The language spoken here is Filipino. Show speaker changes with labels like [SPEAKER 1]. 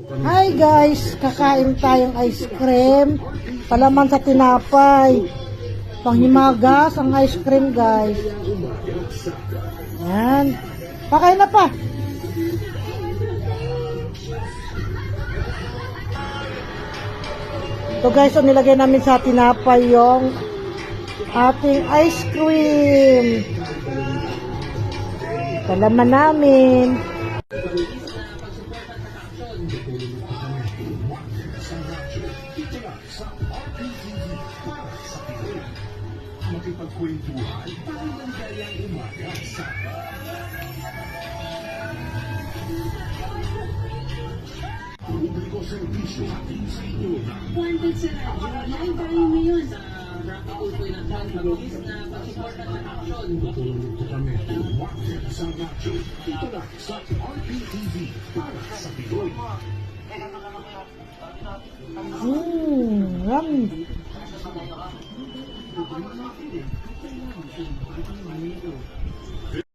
[SPEAKER 1] Hi guys, kakain tayong ice cream. Palaman sa tinapay. Panghimagas ang ice cream guys. Yan. Pakain na pa. Ito guys, so nilagay namin sa tinapay yung ating ice cream. Palaman namin.
[SPEAKER 2] Wanted sa radyo. Live tayo ngayon. Nakakaupo ng John Mabilis na pagsuporta ng aksyon.
[SPEAKER 3] Tutulong po kami. Market sa radyo. Dito lang sa RPTV para sa Pinoy.
[SPEAKER 1] Mmm, yummy.